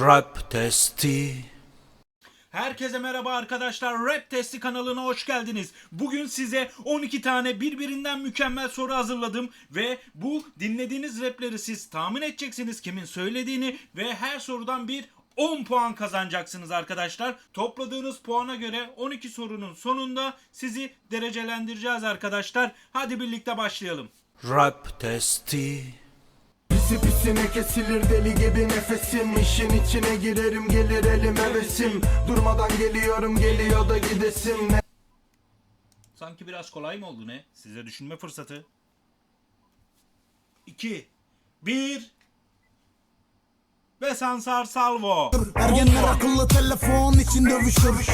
Rap testi. Herkese merhaba arkadaşlar. Rap Testi kanalına hoş geldiniz. Bugün size 12 tane birbirinden mükemmel soru hazırladım ve bu dinlediğiniz rapleri siz tahmin edeceksiniz kimin söylediğini ve her sorudan bir 10 puan kazanacaksınız arkadaşlar. Topladığınız puana göre 12 sorunun sonunda sizi derecelendireceğiz arkadaşlar. Hadi birlikte başlayalım. Rap testi. Pisi pisine kesilir deli gibi nefesim İşin içine girerim gelir elim hevesim Durmadan geliyorum geliyor da gidesim Ne Sanki biraz kolay mı oldu ne? Size düşünme fırsatı. 2 1 Ve Sansar Salvo. Ergenler akıllı telefon için dövüşür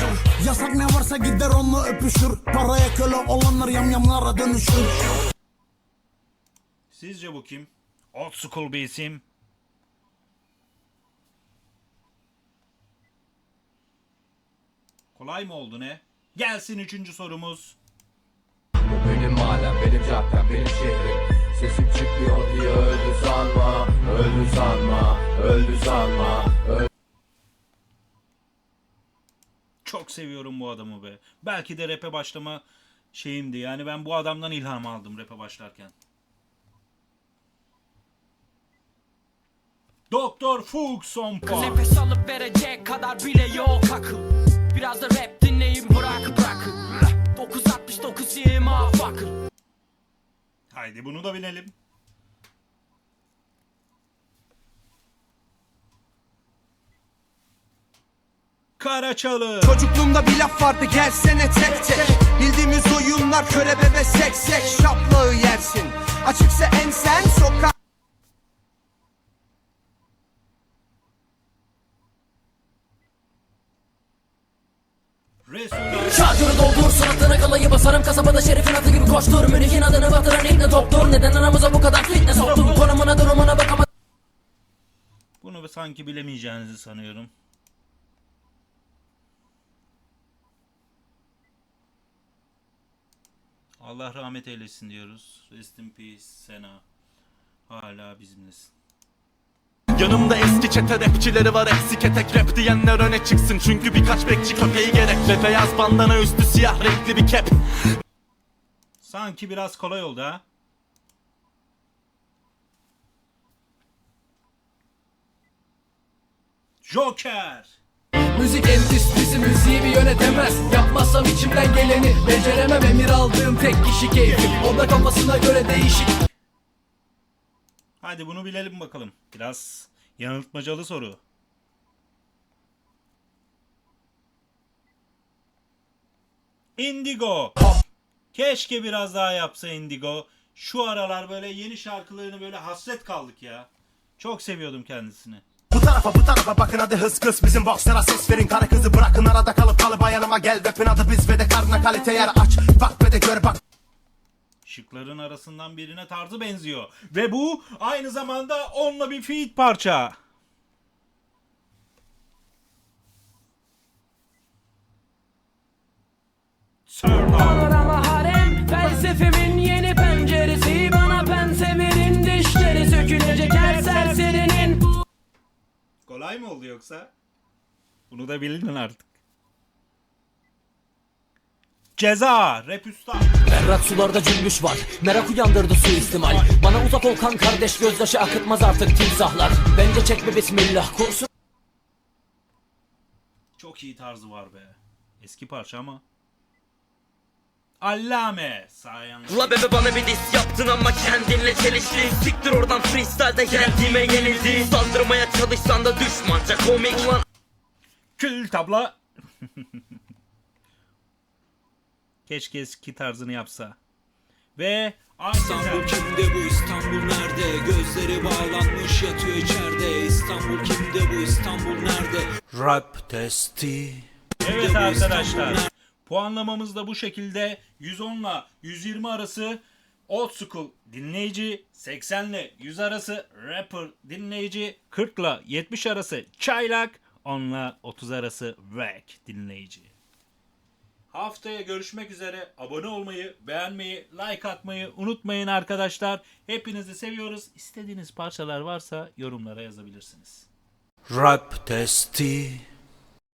Yasak ne varsa gider onunla öpüşür Paraya köle olanlar yamyamlara dönüşür Sizce bu kim? Old school bir isim. Kolay mı oldu ne? Gelsin üçüncü sorumuz. Bu benim mahallem, benim caddem, benim şehrim Sesim çıkmıyor diye öldü sanma Öldü sanma, öldü sanma öldü Çok seviyorum bu adamı be. Belki de rap'e başlama şeyimdi. Yani ben bu adamdan ilham aldım rap'e başlarken. Doktor Fuchs son puan. Nefes alıp verecek kadar bile yok akıl Biraz da rap dinleyin bırak bırakın 969 yema fakir Haydi bunu da bilelim. Karaçalı. Çocukluğumda bir laf vardı gelsene tek tek Bildiğimiz oyunlar körebe ve seksek Şaplağı yersin Şarjörü doldur suratına kalayı basarım Kasabada şerifin atı gibi koştur Münih'in adını batıran ikna doktor Neden aramıza bu kadar fitne soktun Konumuna durumuna bakamadım Bunu sanki bilemeyeceğinizi sanıyorum. Allah rahmet eylesin diyoruz. Rest in peace Sena. Hala bizimlesin. Eski çete rapçileri var eksik etek rap diyenler öne çıksın Çünkü birkaç bekçi köpeği gerek Ve beyaz bandana üstü siyah renkli bir kep Sanki biraz kolay oldu ha. Joker. Müzik endüstrisi müziği bir yönetemez Yapmazsam içimden geleni Beceremem emir aldığım tek kişi keyfim O da kafasına göre değişik Hadi bunu bilelim bakalım. Biraz yanıltmacalı soru. Indigo. Keşke biraz daha yapsa Indigo. Şu aralar böyle yeni şarkılarını böyle hasret kaldık ya. Çok seviyordum kendisini. Bu tarafa bu tarafa bakın hadi hız kız Bizim bokslara ses verin karı kızı bırakın Arada kalıp kalıp yanıma gel Rapin adı biz ve de karnına kalite yer aç Bak ve de gör bak Şıkların arasından birine tarzı benziyor. Ve bu aynı zamanda onunla bir feat parça. Harem felsefemin yeni penceresi Bana pense verin dişleri sökülecek her serserinin Kolay mı oldu yoksa? Bunu da bildin artık. Ceza, rap usta. Berrak sularda cümbüş var Merak uyandırdı suistimal Bana uzak ol kan kardeş gözyaşı akıtmaz artık timsahlar Bence çekme bismillah kursun Çok iyi tarzı var be. Eski parça ama. Allame, sayan. La bebe bana bir diss yaptın ama kendinle çeliştin Siktir oradan freestyle'de geldiğime yenildin Saldırmaya çalışsan da düşmanca komik Ulan Kül tabla. Keşke eski tarzını yapsa. Ve İstanbul kimde bu İstanbul nerede Gözleri bağlanmış yatıyor içeride İstanbul kimde bu İstanbul nerede Rap testi. Evet arkadaşlar. Puanlamamız da bu şekilde 110 ile 120 arası old school dinleyici, 80 ile 100 arası rapper dinleyici, 40 ile 70 arası çaylak, 10 ile 30 arası rock dinleyici. Haftaya görüşmek üzere. Abone olmayı, beğenmeyi, like atmayı unutmayın arkadaşlar. Hepinizi seviyoruz. İstediğiniz parçalar varsa yorumlara yazabilirsiniz. Rap testi